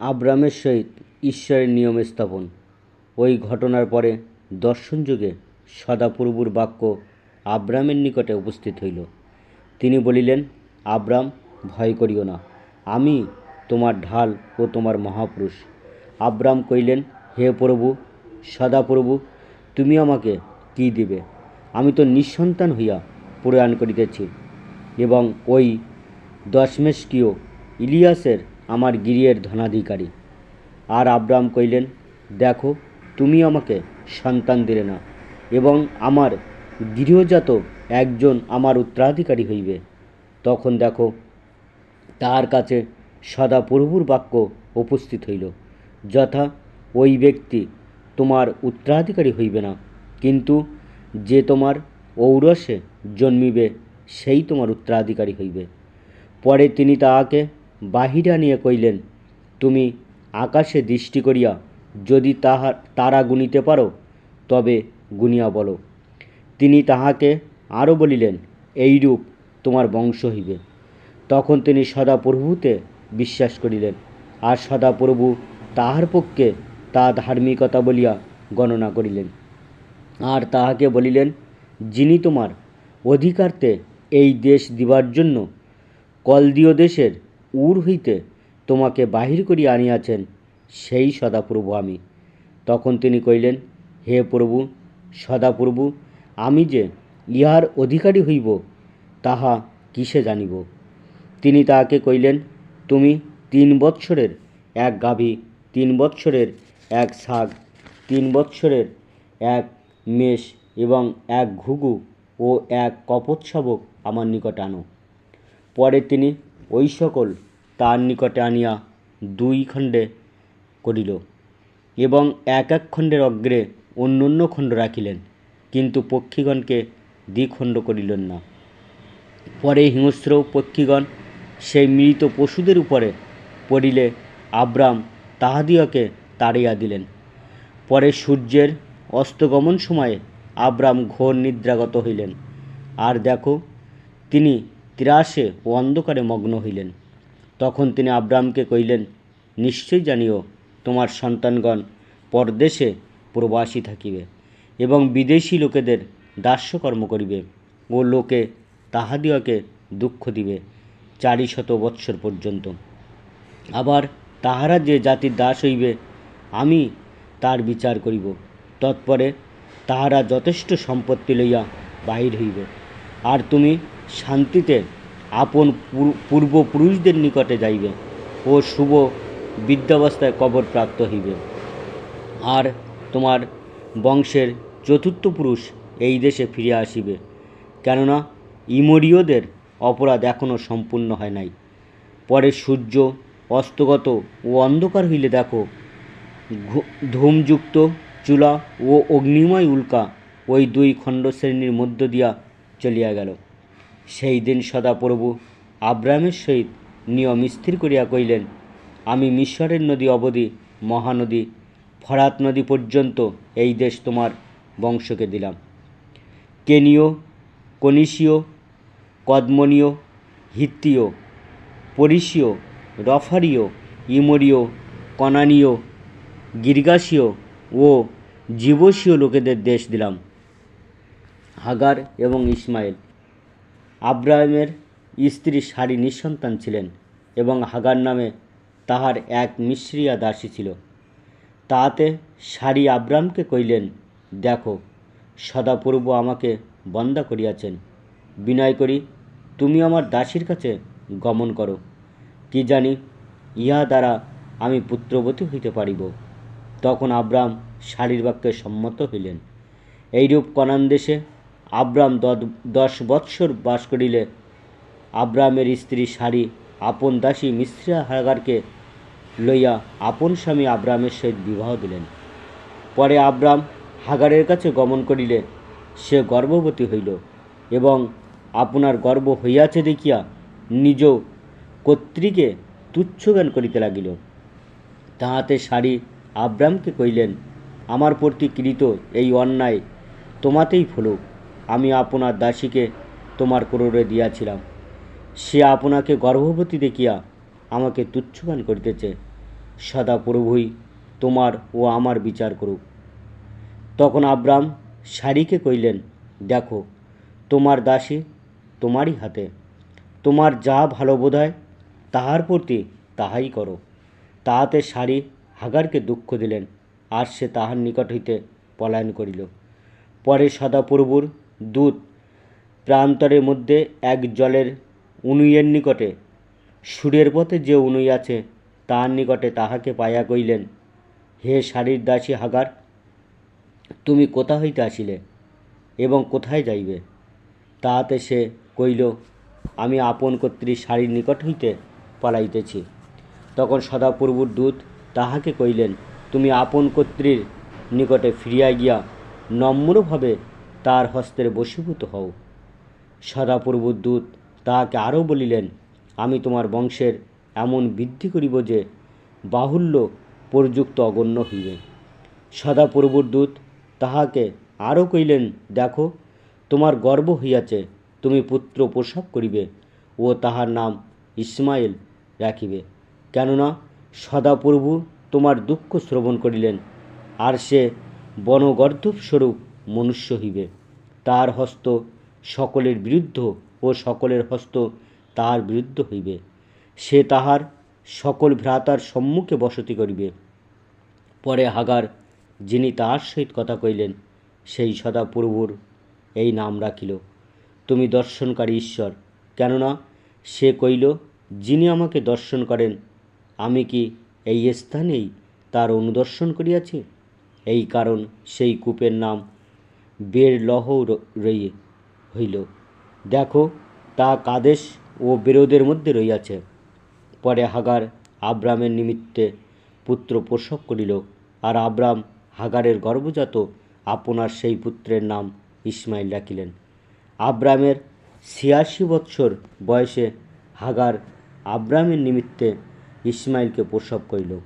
আব্রামের সহিত ঈশ্বরের নিয়ম স্থাপন। ওই ঘটনার পরে দর্শনযুগে সদাপ্রভুর বাক্য আব্রামের নিকটে উপস্থিত হইল। তিনি বলিলেন, আব্রাম, ভয় করিও না। আমি তোমার ঢাল ও তোমার মহাপুরুষ। আব্রাম কইলেন হে প্রভু, সদাপ্রভু, তুমি আমাকে কি দিবে? আমি তো নিঃসন্তান হইয়া প্রয়াণ করিতেছি। এবং ওই দশমেশকীয় ইলিয়াসের আমার গিরিয়ের ধনাধিকারী। আর আব্রাম কইলেন দেখো, তুমি আমাকে সন্তান দিলে না, এবং আমার গৃহজাত একজন আমার উত্তরাধিকারী হইবে। তখন দেখো তার কাছে সদা প্রভুর বাক্য উপস্থিত হইল, যথা ওই ব্যক্তি তোমার উত্তরাধিকারী হইবে না, কিন্তু যে তোমার ঔরসে জন্মিবে, সেই তোমার উত্তরাধিকারী হইবে। পরে তিনি তাহাকে বাহিরে আনিয়া কইলেন তুমি আকাশে দৃষ্টি করিয়া যদি তাহার তারা গুনিতে পারো, তবে গুনিয়া বলো। তিনি তাহাকে আরও বলিলেন, এইরূপ তোমার বংশ হইবে। তখন তিনি সদাপ্রভুতে বিশ্বাস করিলেন আর সদাপ্রভু তাহার পক্ষে তা ধার্মিকতা বলিয়া গণনা করিলেন। আর তাহাকে বলিলেন, যিনি তোমার অধিকারতে এই দেশ দিবার জন্য কলদীয় দেশের উর হইতে তোমাকে বাহির করিয়া আনিয়াছেন, সেই সদাপ্রভু আমি। তখন তিনি কইলেন হে প্রভু, সদাপ্রভু, আমি যে ইহার অধিকারী হইব, তাহা কিসে জানিব? তিনি তাহাকে কইলেন তুমি তিন বৎসরের এক গাভী, তিন বৎসরের এক শাক তিন বৎসরের এক মেষ এবং এক ঘুঘু ও এক কপট শাবক আমার নিকট আনো। পরে তিনি ওই সকল তার নিকটে আনিয়া দুই খণ্ডে করিল এবং এক এক খণ্ডের অগ্রে অন্য অন্য খণ্ড রাখিলেন, কিন্তু পক্ষীগণকে দ্বিখণ্ড করিলেন না। পরে হিংস্র পক্ষীগণ সেই মৃত পশুদের উপরে পড়িলে আব্রাম তাহাদিওকে তাড়িয়া দিলেন। পরে সূর্যের অস্তগমন সময়ে আব্রাম ঘোর নিদ্রাগত হইলেন। আর দেখো, তিনি ত্রাসে ও অন্ধকারে মগ্ন হইলেন। তখন তিনি আব্রামকে কইলেন নিশ্চয় জানিও, তোমার সন্তানগণ পরদেশে প্রবাসী থাকিবে এবং বিদেশি লোকেদের দাস্যকর্ম করিবে ও লোকে তাহাদিওকে দুঃখ দিবে চারি শত বৎসর পর্যন্ত। আবার তাহারা যে জাতির দাস হইবে, আমি তার বিচার করিব। তৎপরে তাহারা যথেষ্ট সম্পত্তি লইয়া বাহির হইবে। আর তুমি শান্তিতে আপন পূর্বপুরুষদের নিকটে যাইবে ও শুভ বিদ্যাবস্থায় কবর প্রাপ্ত হইবে। আর তোমার বংশের চতুর্থ পুরুষ এই দেশে ফিরে আসিবে, কেননা ইমরীয়দের অপরাধ এখনও সম্পূর্ণ হয় নাই। পরে সূর্য অস্তগত ও অন্ধকার হইলে দেখো ধূমযুক্ত চুলা ও অগ্নিময় উল্কা ওই দুই খণ্ডশ্রেণীর মধ্য দিয়া চলিয়া গেল। সেই দিন সদাপ্রভু আব্রাহামের সহিত নিয়ম স্থির করিয়া কইলেন আমি মিশরের নদী অবধি, মহানদী, ফরাত নদী পর্যন্ত এই দেশ তোমার বংশকে দিলাম। কেনীয়, কনিশীয়, কদমনীয়, হিত্তীয় পরিসীয় রফারীয়, ইমরীয়, কনানীয়, গির্গাসীয় ও জীবসীয় লোকেদের দেশ দিলাম। হাগার এবং ইসমাইল আব্রাহামের স্ত্রী সারি নিঃসন্তান ছিলেন এবং হাগার নামে তাহার এক মিশ্রিয়া দাসী ছিল। তাহাতে সারি আব্রামকে কইলেন দেখো সদাপূর্ব আমাকে বন্দা করিয়াছেন। বিনয় করি, তুমি আমার দাসীর কাছে গমন করো। কি জানি, ইহা দ্বারা আমি পুত্রবতী হইতে পারিব। তখন আব্রাম শারীর বাক্যে সম্মত হইলেন। এইরূপ কনান দেশে আব্রাম দশ বৎসর বাস করিলে। আব্রামের স্ত্রী সারি, আপন দাসী মিশ্রা হাগারকে লইয়া আপন স্বামী আব্রামের সহিত বিবাহ দিলেন। পরে আব্রাম হাগারের কাছে গমন করিলে সে গর্ভবতী হইল এবং আপনার গর্ব হইয়াছে দেখিয়া নিজ কর্তৃকে তুচ্ছজ্ঞান করিতে লাগিল। তাহাতে সারি আব্রামকে কইলেন আমার প্রতি কৃত এই অন্যায় তোমাতেই ফলুক। আমি আপনার দাসীকে তোমার ক্রোড়ে দিয়াছিলাম। সে আপনাকে গর্ভবতী দেখিয়া আমাকে তুচ্ছগান করিতেছে। সদা প্রভুই তোমার ও আমার বিচার করুক। তখন আব্রাম শাড়িকে কইলেন দেখো, তোমার দাসী তোমারই হাতে। তোমার যা ভালো বোধ তাহার প্রতি তাহাই করো। তাহাতে শাড়ি হাগারকে দুঃখ দিলেন, আর সে তাহার নিকট হইতে পলায়ন করিল। পরে সদাপ্রভুর দূত প্রান্তরের মধ্যে এক জলের উনুইয়ের নিকটে, সুরের পথে যে উনুই আছে, তাহার নিকটে তাহাকে পাইয়া কইলেন হে শাড়ির দাসী হাগার, তুমি কোথা হইতে আসিলে এবং কোথায় যাইবে? তাহাতে সে কইল আমি আপন কর্ত্রী শাড়ির নিকট হইতে পালাইতেছি। তখন সদাপ্রভুর দূত তাহাকে কইলেন তুমি আপন কর্ত্রীর নিকটে ফিরিয়া গিয়া নম্রভাবে তার হস্তের বশীভূত হও। সদাপ্রভুর দূত তাহাকে আরও বলিলেন, আমি তোমার বংশের এমন বৃদ্ধি করিব যে বাহুল্য প্রযুক্ত অগণ্য হইবে। সদাপ্রভুর দূত তাহাকে আরও কইলেন দেখো, তোমার গর্ব হইয়াছে, তুমি পুত্র প্রসব করিবে ও তাহার নাম ইসমাইল রাখিবে। কেননা সদাপ্রভু তোমার দুঃখ শ্রবণ করিলেন, আর সে বনগর্ধব স্বরূপ মনুষ্য হইবে। তার হস্ত সকলের বিরুদ্ধ ও সকলের হস্ত তাহার বিরুদ্ধ হইবে। সে তাহার সকল ভ্রাতার সম্মুখে বসতি করিবে। পরে হাগার, যিনি তাহার সহিত কথা কইলেন সেই সদাপ্রভুর এই নাম রাখিল। তুমি দর্শনকারী ঈশ্বর, কেননা সে কইল যিনি আমাকে দর্শন করেন, আমি কি এই স্থানেই তার অনুদর্শন করিয়াছি? এই কারণ সেই কূপের নাম বের লহ রই হইল। দেখো, তা কাদেশ ও বেরোদের মধ্যে রইয়াছে। পরে হাগার আব্রামের নিমিত্তে পুত্র প্রসব করিল। আর আব্রাম হাগারের গর্ভজাত আপনার সেই পুত্রের নাম ইসমাইল রাখিলেন। আব্রামের ছিয়াশি বৎসর বয়সে হাগার আব্রামের নিমিত্তে ইসমাইলকে প্রসব করিল।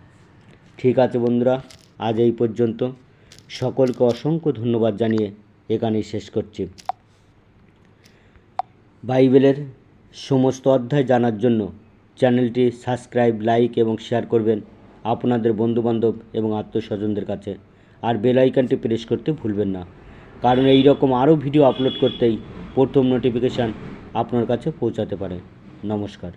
ঠিক আছে বন্ধুরা, আজ এই পর্যন্ত। সকলকে অসংখ্য ধন্যবাদ জানিয়ে এখানেই শেষ করছি। বাইবেলের সমস্ত অধ্যায় জানার জন্য চ্যানেলটি সাবস্ক্রাইব, লাইক এবং শেয়ার করবেন আপনাদের বন্ধুবান্ধব এবং আত্মস্বজনদের কাছে। আর বেল আইকনটি প্রেস করতে ভুলবেন না। কারণ এই রকম আরও ভিডিও আপলোড করতেই প্রথম নোটিফিকেশান আপনার কাছে পৌঁছাতে পারে। নমস্কার।